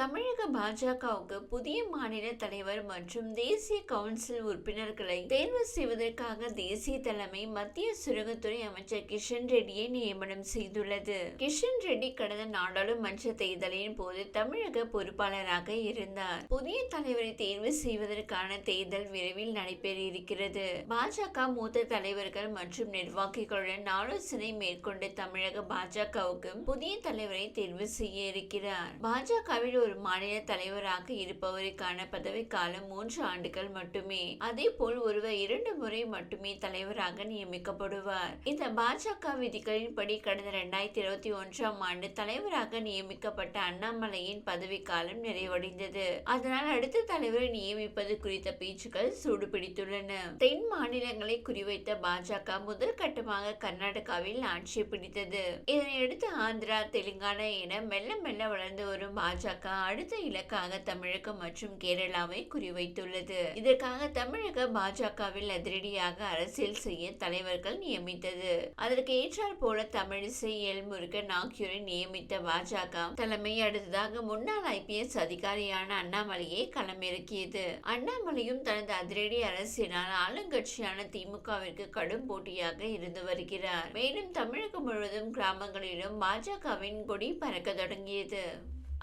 தமிழக பாஜகவுக்கு புதிய மாநில தலைவர் மற்றும் தேசிய கவுன்சில் உறுப்பினர்களை தேர்வு செய்வதற்காக தேசிய தலைமை மத்திய சுரங்கத்துறை அமைச்சர் கிஷன் ரெட்டியை நியமனம் செய்துள்ளது. கிஷன் ரெட்டி கடந்த நாடாளுமன்ற தேர்தலின் போது தமிழக பொறுப்பாளராக இருந்தார். புதிய தலைவரை தேர்வு செய்வதற்கான தேர்தல் விரைவில் நடைபெற இருக்கிறது பாஜக மூத்த தலைவர்கள் மற்றும் நிர்வாகிகளுடன் ஆலோசனை மேற்கொண்டு தமிழக பாஜகவுக்கு புதிய தலைவரை தேர்வு செய்ய இருக்கிறார். பாஜகவில் ஒரு மாநில தலைவராக இருப்பவருக்கான பதவிக்காலம் மூன்று ஆண்டுகள் மட்டுமே. அதே போல் ஒருவர் இரண்டு முறை மட்டுமே தலைவராக நியமிக்கப்படுவார். இந்த பாஜக விதிகளின்படி கடந்த இரண்டாயிரத்தி இருபத்தி ஒன்றாம் ஆண்டு தலைவராக நியமிக்கப்பட்ட அண்ணாமலையின் பதவிக்காலம் நிறைவடைந்தது. அதனால் அடுத்த தலைவரை நியமிப்பது குறித்த பேச்சுக்கள் சூடுபிடித்துள்ளன. தென் மாநிலங்களை குறிவைத்த பாஜக முதல் கட்டமாக கர்நாடகாவில் ஆட்சி பிடித்தது. இதனையடுத்து ஆந்திரா தெலுங்கானா என மெல்ல மெல்ல வளர்ந்து வரும் பாஜக அடுத்த இலக்காக தமிழகம் மற்றும் கேரளாவை குறிவைத்துள்ளது. இதற்காக தமிழக பாஜகவில் அதிரடியாக அரசியல் செய்ய தலைவர்கள் நியமித்தது. அதற்கு ஏற்றால் போல தமிழிசை எல்முருகன் ஆகியோரை நியமித்த பாஜக தலைமை அடுத்ததாக முன்னாள் ஐபிஎஸ் அதிகாரியான அண்ணாமலையை களமிறக்கியது. அண்ணாமலையும் தனது அதிரடி அரசினால் ஆளுங்கட்சியான திமுகவிற்கு கடும் போட்டியாக இருந்து வருகிறார். மேலும் தமிழகம் முழுவதும் கிராமங்களிலும் பாஜகவின் கொடி பறக்க தொடங்கியது.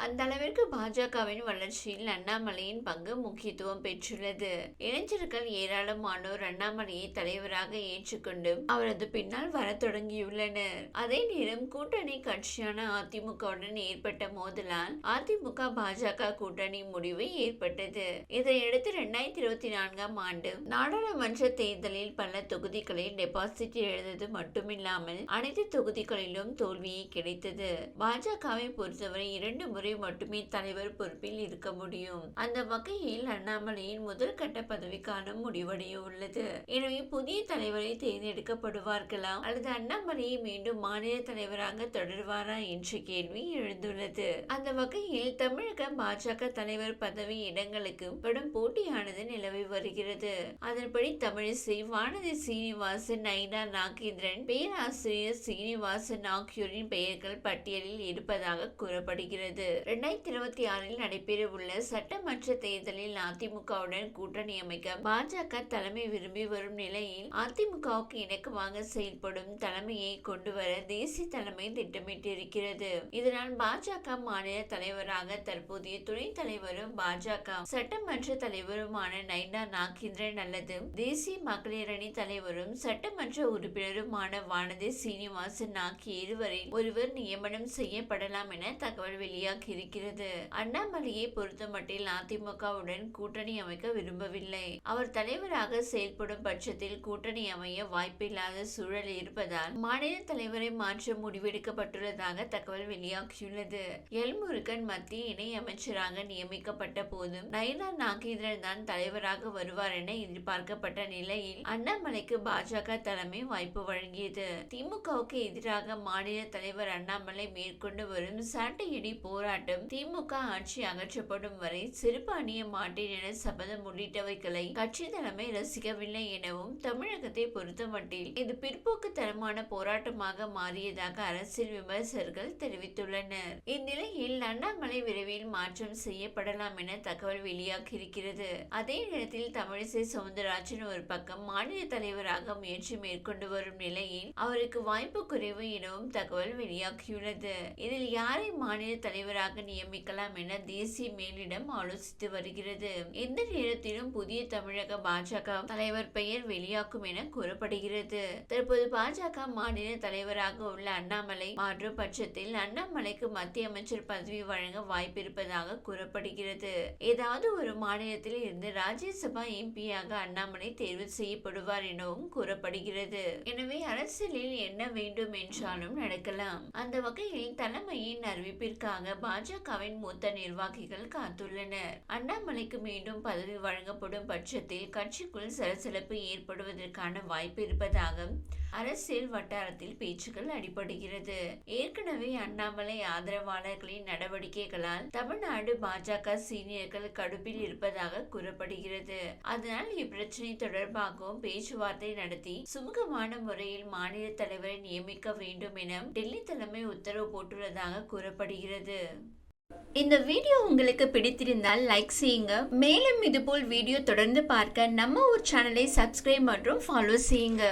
அந்த அளவிற்கு பாஜகவின் வளர்ச்சியில் அண்ணாமலையின் பங்கு முக்கியத்துவம் பெற்றுள்ளது. இளைஞர்கள் ஏராளமானோர் அண்ணாமலையை தலைவராக ஏற்றுக்கொண்டு அவரது பின்னால் வர தொடங்கியுள்ளனர். அதே நேரம் கூட்டணி கட்சியான அதிமுகவுடன் ஏற்பட்ட மோதலால் அதிமுக பாஜக கூட்டணி முடிவு ஏற்பட்டது. இதையடுத்து இரண்டாயிரத்தி இருபத்தி நான்காம் ஆண்டு நாடாளுமன்ற தேர்தலில் பல தொகுதிகளில் டெபாசிட் எழுந்தது மட்டுமில்லாமல் அனைத்து தொகுதிகளிலும் தோல்வியே கிடைத்தது. பாஜகவை பொறுத்தவரை இரண்டு முறை முறை மட்டுமே தலைவர் பொறுப்பில் இருக்க முடியும். அந்த வகையில் அண்ணாமலையின் முதல் கட்ட பதவிக்காலம் முடிவடைய உள்ளது எனவே புதிய தலைவரை தேர்ந்தெடுக்கப்படுவார்களா? அல்லது அண்ணாமலையை மீண்டும் மாநில தலைவராக தொடர்வாரா என்ற கேள்வி எழுந்துள்ளது. அந்த வகையில் தமிழக பாஜக தலைவர் பதவி இடங்களுக்கு படும் போட்டியானது நிலவி வருகிறது. அதன்படி தமிழிசை வானதி சீனிவாசன் நைனா நாகேந்திரன் பேராசிரியர் சீனிவாசன் ஆகியோரின் பெயர்கள் பட்டியலில் இருப்பதாக கூறப்படுகிறது. ரெண்டாயிரத்தி இருபத்தி ஆறில் நடைபெறவுள்ள சட்டமன்ற தேர்தலில் அதிமுகவுடன் கூட்டணி அமைக்க பாஜக தலைமை விரும்பி வரும் நிலையில் அதிமுகவுக்கு இணக்கமாக செயல்படும் தலைமையை கொண்டு வர தேசிய தலைமை திட்டமிட்டிருக்கிறது. இதனால் பாஜக மாநில தலைவராக தற்போதைய துணைத் தலைவரும் பாஜக சட்டமன்ற தலைவருமான நைனா நாகேந்திரன் அல்லது தேசிய மகளிர் அணி தலைவரும் சட்டமன்ற உறுப்பினருமான வானதி சீனிவாசன் ஆகிய இருவரில் ஒருவர் நியமனம் செய்யப்படலாம் என தகவல் வெளியாகி இருக்கிறது. அண்ணாமலையை பொறுத்தமட்டில் அதிமுகவுடன் கூட்டணி அமைக்க விரும்பவில்லை. அவர் தலைவராக செயல்படும் பட்சத்தில் கூட்டணி அமைய வாய்ப்பில்லாத சூழல் இருப்பதால் மாநில தலைவரை மாற்ற முடிவெடுக்கப்பட்டுள்ளதாக தகவல் வெளியாகியுள்ளது. எல்முருகன் மத்திய இணை அமைச்சராக நியமிக்கப்பட்ட போதும் நயனா நாகேந்திரன் தான் தலைவராக வருவார் என எதிர்பார்க்கப்பட்ட நிலையில் அண்ணாமலைக்கு பாஜக தலைமை வாய்ப்பு வழங்கியது. திமுகவுக்கு எதிராக மாநில தலைவர் அண்ணாமலை மேற்கொண்டு வரும் சண்டையடி போராட்டம் திமுக ஆட்சி அகற்றப்படும் வரை செருப்பு அணிய மாட்டேன் என சபதம் உள்ளிட்டவைகளை கட்சி தலைமை ரசிக்கவில்லை எனவும் தமிழகத்தை பொறுத்தமட்டில் இது பிற்போக்குத்தனமான போராட்டமாக மாறியதாக அரசியல் விமர்சகர்கள் தெரிவித்துள்ளனர். இந்நிலையில் அண்ணாமலை விரைவில் மாற்றம் செய்யப்படலாம் என தகவல் வெளியாகியிருக்கிறது. அதே நேரத்தில் தமிழிசை சவுந்தரராஜன் ஒரு பக்கம் மாநில தலைவராக முயற்சி மேற்கொண்டு வரும் நிலையில் அவருக்கு வாய்ப்பு குறைவு எனவும் தகவல் வெளியாகியுள்ளது. இதில் யாரை மாநில தலைவர் தலைவராக நியமிக்கலாம் என தேசிய மேலிடம் ஆலோசித்து வருகிறது. எந்த நேரத்திலும் புதிய தமிழக பாஜக தலைவர் பெயர் வெளியாகும் என கூறப்படுகிறது. தற்போது பாஜக மாநில தலைவராக உள்ள அண்ணாமலை மாற்றும் பட்சத்தில் அண்ணாமலைக்கு மத்திய அமைச்சர் பதவி வழங்க வாய்ப்பிருப்பதாக கூறப்படுகிறது. ஏதாவது ஒரு மாநிலத்தில் இருந்து ராஜ்யசபா எம்பியாக அண்ணாமலை தேர்வு செய்யப்படுவார் எனவும் கூறப்படுகிறது. எனவே அரசியலில் என்ன வேண்டும் என்றாலும் நடக்கலாம். அந்த வகையில் தலைமையின் அறிவிப்பிற்காக பாஜகவின் மூத்த நிர்வாகிகள் காத்துள்ளனர். அண்ணாமலைக்கு மீண்டும் பதவி வழங்கப்படும் பட்சத்தில் கட்சிக்குள் சலசலப்பு ஏற்படுவதற்கான வாய்ப்பு இருப்பதாக அரசியல் வட்டாரத்தில் பேச்சுக்கள் அடிபடுகிறது ஏற்கனவே அண்ணாமலை ஆதரவாளர்களின் நடவடிக்கைகளால் தமிழ்நாடு பாஜக சீனியர்கள் கடுப்பில் இருப்பதாக கூறப்படுகிறது. அதனால் இப்பிரச்சனை தொடர்பாகவும் பேச்சுவார்த்தை நடத்தி சுமூகமான முறையில் மாநில தலைவரை நியமிக்க வேண்டும் என டெல்லி தலைமை உத்தரவு போட்டுள்ளதாக கூறப்படுகிறது. இந்த வீடியோ உங்களுக்கு பிடித்திருந்தால் லைக் செய்யுங்க. மேலும் இதுபோல் வீடியோ தொடர்ந்து பார்க்க நம்ம ஒரு சேனலை சப்ஸ்கிரைப் மற்றும் ஃபாலோ செய்யுங்க.